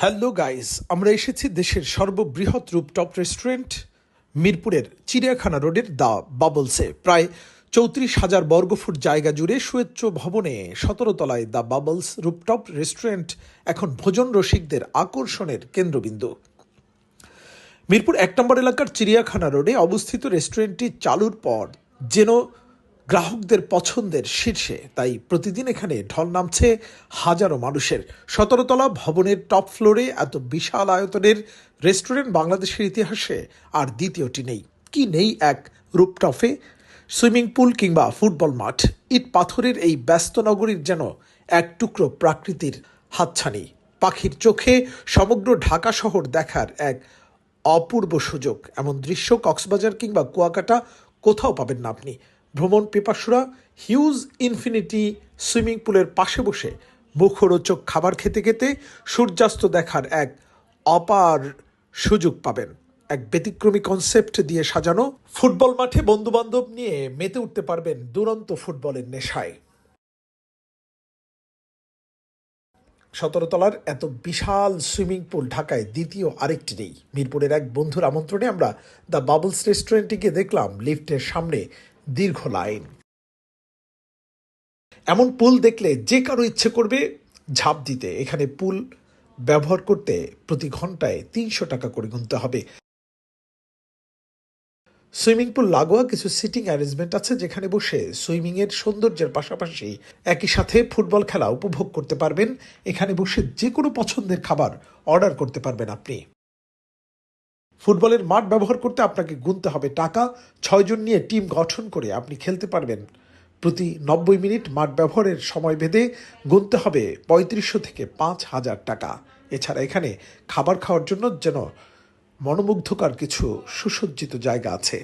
Hello guys আমরা এসেছি দেশের সর্ববৃহৎ রুপটপ রেস্টুরেন্ট মিরপুরের চিড়িয়াখানা রোডের দ্য বাবলসে প্রায় চৌত্রিশ হাজার বর্গফুট জায়গা জুড়ে সুয়েচ্চ ভবনে সতেরো তলায় দ্য বাবলস রুপটপ রেস্টুরেন্ট এখন ভোজন রসিকদের আকর্ষণের কেন্দ্রবিন্দু। মিরপুর এক নম্বর এলাকার চিড়িয়াখানা রোডে অবস্থিত রেস্টুরেন্টটি চালুর পর যেন গ্রাহকদের পছন্দের শীর্ষে। তাই প্রতিদিন এখানে ঢল নামছে হাজারো মানুষের। সতেরোতলা ভবনের টপ ফ্লোরে এত বিশাল আয়তনের রেস্টুরেন্ট বাংলাদেশের ইতিহাসে আর দ্বিতীয়টি নেই। কি নেই এক রূপটপে? সুইমিং পুল কিংবা ফুটবল মাঠ। ইট পাথরের এই ব্যস্ত নগরীর যেন এক টুকরো প্রাকৃতির হাতছানি। পাখির চোখে সমগ্র ঢাকা শহর দেখার এক অপূর্ব সুযোগ। এমন দৃশ্য কক্সবাজার কিংবা কুয়াকাটা কোথাও পাবেন না আপনি। ভ্রমণ পিপাসুরা হিউজ ইনফিনিটি সুইমিং পুলের পাশে বসে মুখরোচক খাবার খেতে খেতে সূর্যাস্ত দেখার এক অপার সুযোগ পাবেন। এক ব্যতিক্রমী কনসেপ্ট দিয়ে সাজানো ফুটবল মাঠে বন্ধুবান্ধব নিয়ে মেতে উঠতে পারবেন দুরন্ত ফুটবলের নেশায়। সতেরো তলার এত বিশাল সুইমিং পুল ঢাকায় দ্বিতীয় আরেকটি নেই। মিরপুরের এক বন্ধুর আমন্ত্রণে আমরা দ্য বাবলস রেস্টুরেন্টে গিয়ে দেখলাম লিফটের সামনে দীর্ঘ লাইন। এমন পুল দেখলে যে কারও ইচ্ছে করবে ঝাঁপ দিতে। এখানে পুল ব্যবহার করতে প্রতি ঘন্টায় তিনশো টাকা করে গুনতে হবে। সুইমিং পুল লাগোয়া কিছু সিটিং অ্যারেঞ্জমেন্ট আছে যেখানে বসে সুইমিং এর সৌন্দর্যের পাশাপাশি একই সাথে ফুটবল খেলা উপভোগ করতে পারবেন। এখানে বসে যে কোনো পছন্দের খাবার অর্ডার করতে পারবেন আপনি। ফুটবলের মাঠ ব্যবহার করতে আপনাকে গুনতে হবে। টাকা ছয়জন নিয়ে টিম গঠন করে আপনি খেলতে পারবেন। প্রতি নব্বই মিনিট মাঠ ব্যবহারের সময় ভেদে গুনতে হবে পঁয়ত্রিশশো থেকে পাঁচ হাজার টাকা। এছাড়া এখানে খাবার খাওয়ার জন্য যেন মনোমুগ্ধকর কিছু সুসজ্জিত জায়গা আছে।